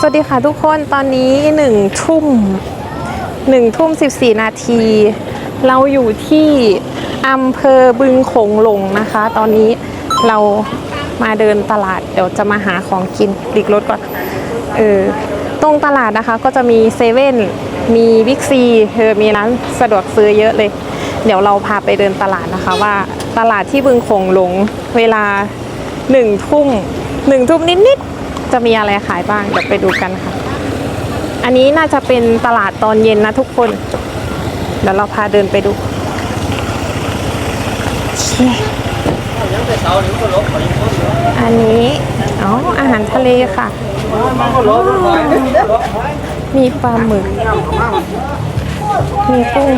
สวัสดีค่ะทุกคนตอนนี้หนึ่งทุ่มหนึ่งทุ่มสิบสี่นาที เราอยู่ที่อำเภอบึงโขงหลงนะคะ ตอนนี้เรามาเดินตลาดเดี๋ยวจะมาหาของกินหลีกรถก่อนเออตรงตลาดนะคะก็จะมีเซเว่นมีบิ๊กซีเออมีร้านสะดวกซื้อเยอะเลย เดี๋ยวเราพาไปเดินตลาดนะคะว่าตลาดที่บึงโขงหลงเวลาหนึ่งทุ่มหนึ่งทุ่มนิดๆ จะมีอะไรขายบ้างเดี๋ยวไปดูกันค่ะ อันนี้น่าจะเป็นตลาดตอนเย็นนะทุกคน เดี๋ยวเราพาเดินไปดูอันนี้อ๋ออาหารทะเลค่ะ มีปลาหมึก มีกุ้ง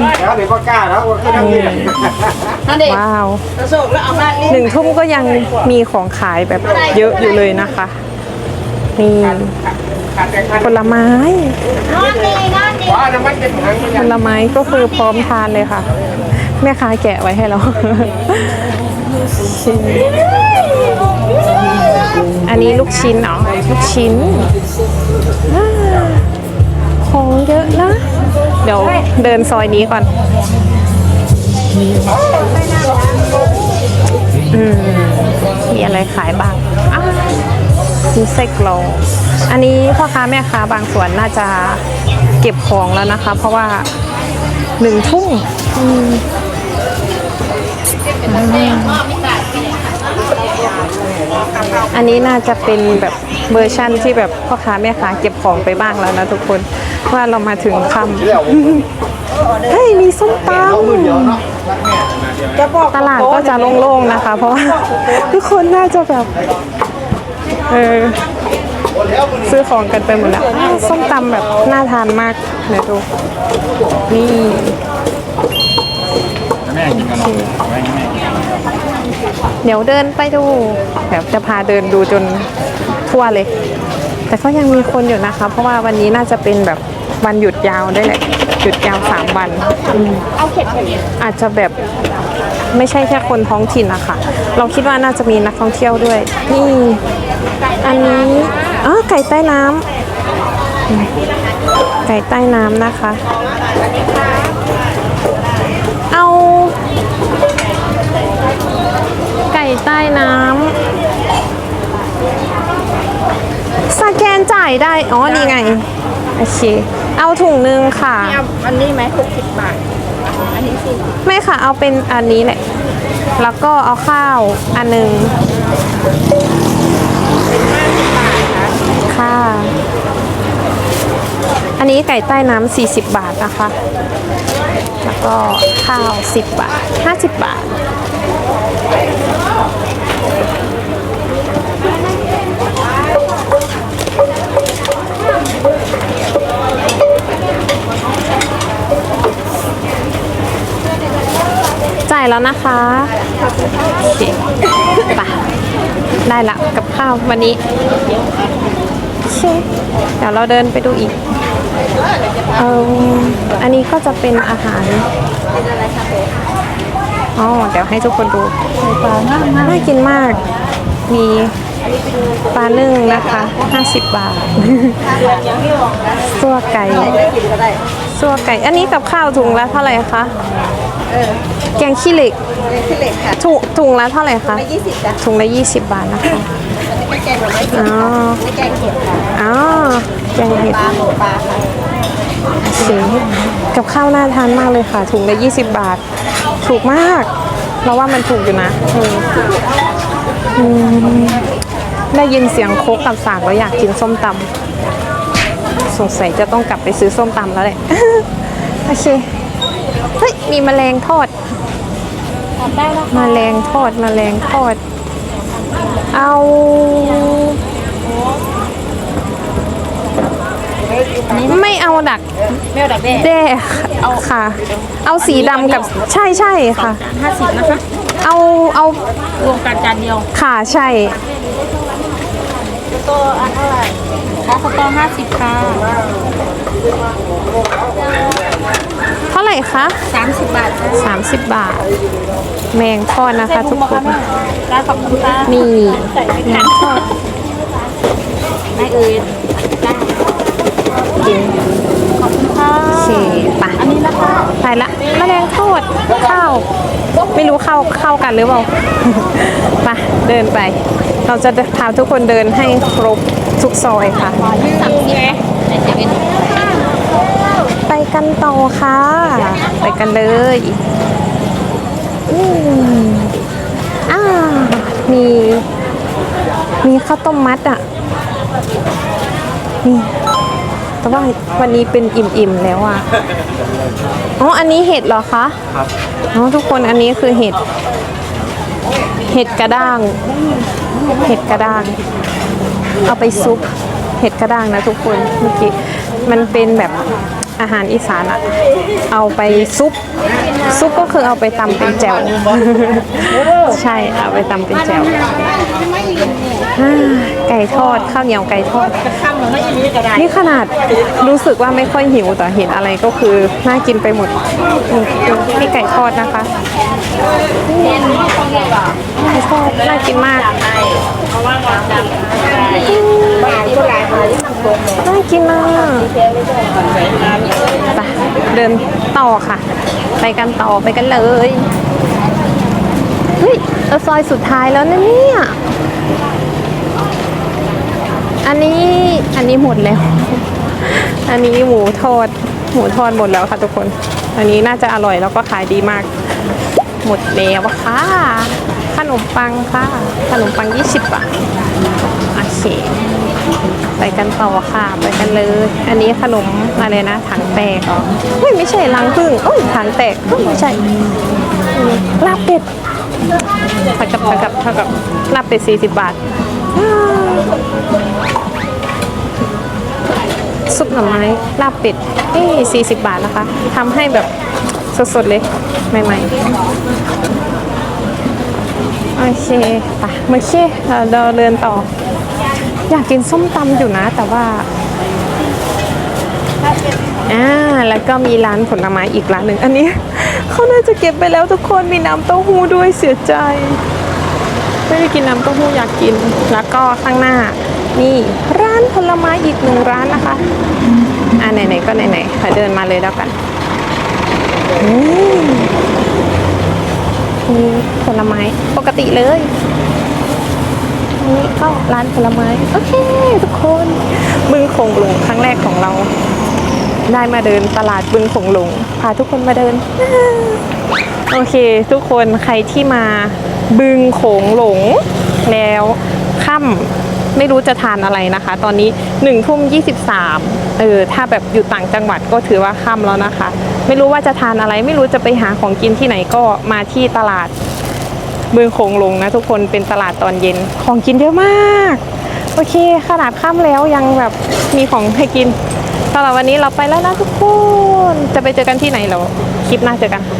ว้าวหนึ่งทุ่มก็ยังมีของขายแบบเยอะอยู่เลยนะคะ นี่ผลไม้ผลไม้ก็คือพร้อมทานเลยค่ะ แม่ค้าแกะไว้ให้เราอันนี้ลูกชิ้นเนาะลูกชิ้นของเยอะนะ เดี๋ยวเดินซอยนี้ก่อนอืมมีอะไรขายบ้างอ้า มีไส้กรอกอันนี้พ่อค้าแม่ค้าบางส่วนน่าจะเก็บของแล้วนะคะ เพราะว่าหนึ่งทุ่มอืมอันนี้น่าจะเป็นแบบเวอร์ชั่นที่แบบพ่อค้าแม่ค้าเก็บของไปบ้างแล้วนะทุกคนว่าเรามาถึงค่ำเฮ้ยมีส้มตำจะบอกตลาดก็จะโล่งๆนะคะ เพราะว่าทุกคนน่าจะแบบ เออ ซื้อของกันไปหมดแล้ว ส้มตำแบบน่าทานมากเดี๋ยวดู นี่แม่กินกันหน่อยแม่แม่กินเดี๋ยวเดินไปดู แบบจะพาเดินดูจนทั่วเลย แต่ก็ยังมีคนอยู่นะคะ เพราะว่าวันนี้น่าจะเป็นแบบวันหยุดยาวด้วยแหละหยุดยาวสามวันอืมเอาเข็ดเข็ดอาจจะแบบไม่ใช่แค่คนท้องถิ่นนะคะเราคิดว่าน่าจะมีนักท่องเที่ยวด้วย นี่ อันนี้อ๋อไก่ใต้น้ำอืมไก่ใต้น้ำนะคะ เอา ไก่ใต้น้ำสแกนจ่ายได้ อ๋อ นี่ไง โอเค เอาถุงหนึ่งค่ะ เอาอันนี้ไหมหกสิบบาท อันนี้สิไม่ค่ะ เอาเป็นอันนี้แหละ แล้วก็เอาข้าวอันหนึ่ง ค่ะ อันนี้ไก่ใต้น้ำ40 บาทนะคะ แล้วก็ข้าว 10 บาท 50 บาทจ่ายแล้วนะคะโอเคไป ได้ละกับข้าววันนี้เคเดี๋ยวเราเดินไปดูอีกเอออันนี้ก็จะเป็นอาหารอ๋อเดี๋ยวให้ทุกคนดูปลาน่ากินมาก มีปลานึ่งนะคะ 50 บาทซัวไก่ซัวไก่ อันนี้กับข้าวถุงละเท่าไหร่คะ เออแกงขี้เหล็กเป็นขี้เหล็กค่ะถุงถุงละเท่าไหร่คะ ไม่ยี่สิบจ้ะถุงละ 20 บาทนะคะ อันนี้เป็นแกงหน่อไม้สดอ๋อนี่แกงเห็ดค่ะอ๋อแกงเห็ดปลาหมูปลาค่ะเสีกับข้าวน่าทานมากเลยค่ะ ถุงละ 20 บาท ถูกมาก เราว่ามันถูกอยู่นะเอออืมได้ยินเสียงโคกกับสากแล้วอยากกินส้มตำสงสัยจะต้องกลับไปซื้อส้มตำแล้วแหละ โอเค เฮ้ย มีแมลงทอดทำได้นะแมลงทอดแมลงทอด เอาไม่เอาดักไม่เอาดักแด้แด้ค่ะ เอาสีดำกับใช่ใช่ค่ะห้าสิบนะคะ เอาเอารวมกันจานเดียว ค่ะใช่ตัวอันเท่าไหร่ค่าสตอห้าสิบค่ะเท่า ไหร่คะสามสิบบาทจ้ะ30 บาท แมงทอดนะคะทุกคนได้ขอบคุณค่ะนี่ ใส่ไม่แมทันงทอดไม่เอ่ยได้กินขอบคุณค่ะโอเคไปะอันนี้นะคะไปละแมลงทอดข้าวไม่รู้เข้าเข้ากันหรือเปล่าไปเดินไป เราจะพาทุกคนเดินให้ครบทุกซอยค่ะสั่งเสียในเซเว่นไป กันต่อค่ะ ไปกันเลยอืมอ่ามี มีข้าวต้มมัดอะ นี่ แต่ว่าวันนี้เป็นอิ่มๆแล้วอะ อ๋อ อันนี้เห็ดเหรอคะ ครับ อ๋อ ทุกคนอันนี้คือเห็ด เห็ดกระด้าง เห็ดกระด้าง เอาไปซุป เห็ดกระด้างนะทุกคนเมื่อกี้ มันเป็นแบบ อาหารอีสานอะเอาไปซุป ซุปก็คือเอาไปตำเป็นแจ่ว ใช่เอาไปตำเป็นแจ่วอ่าไก่ทอดข้าวเหนียวไก่ทอด นี่ขนาดรู้สึกว่าไม่ค่อยหิวแต่เห็นอะไรก็คือน่ากินไปหมดมนี่ไก่ทอดนะคะไก่ทอดน่ากินมาก น่ากินมากไปเดินต่อค่ะ ไปกันต่อไปกันเลยเฮ้ยเออซอยสุดท้ายแล้วนะเนี่ย อันนี้อันนี้หมดแล้ว อันนี้หมูทอดหมูทอดหมดแล้วค่ะทุกคน อันนี้น่าจะอร่อยแล้วก็ขายดีมาก หมดแล้วค่ะขนมปังค่ะ ขนมปัง 20 บาท โอเค ไปกันต่อค่ะ ไปกันเลย อันนี้ขนมอะไรนะถังแตกเหรอเฮ้ยไม่ใช่ลังพึ่งโอ้ยถังแตกไม่ใช่ลาบเป็ดเท่ากับเท่ากับเท่ากับลาบเป็ด40บาทอ่าทซุปหน่อไม้ลาบเป็ดนี่40บบาทนะคะทำให้แบบสดๆเลยใหม่ๆ โอเคไปเมื่อกี้เราเราเดินต่อ อยากกินส้มตำอยู่นะ แต่ว่าอ่าแล้วก็มีร้านผลไม้อีกร้านหนึ่งอันนี้เขาน่าจะเก็บไปแล้วทุกคนมีน้ำเต้าหู้ด้วยเสียใจไม่ได้กินน้ำเต้าหู้อยากกิน แล้วก็ข้างหน้านี่ร้านผลไม้อีกหนึ่งร้านนะคะ อ่าไหนๆก็ไหนๆขอเดินมาเลยแล้วกันอืมมีผลไม้ปกติเลย นี้ก็ร้านผลไม้ โอเค ทุกคนบึงโขงหลงครั้งแรกของเรา ได้มาเดินตลาดบึงโขงหลงพาทุกคนมาเดิน โอเค ทุกคนใครที่มาบึงโขงหลงแล้วค่ำไม่รู้จะทานอะไรนะคะ ตอนนี้1นึ่ทุ่มยีเออถ้าแบบอยู่ต่างจังหวัดก็ถือว่าค่ำแล้วนะคะ ไม่รู้ว่าจะทานอะไร ไม่รู้จะไปหาของกินที่ไหนก็มาที่ตลาด เมืองคงลงนะทุกคนเป็นตลาดตอนเย็นของกินเยอะมาก โอเค ขนาดข้ามแล้วยังแบบมีของให้กินสำหรับวันนี้เราไปแล้วนะทุกคน จะไปเจอกันที่ไหนเราคลิปหน้าเจอกันค่ะ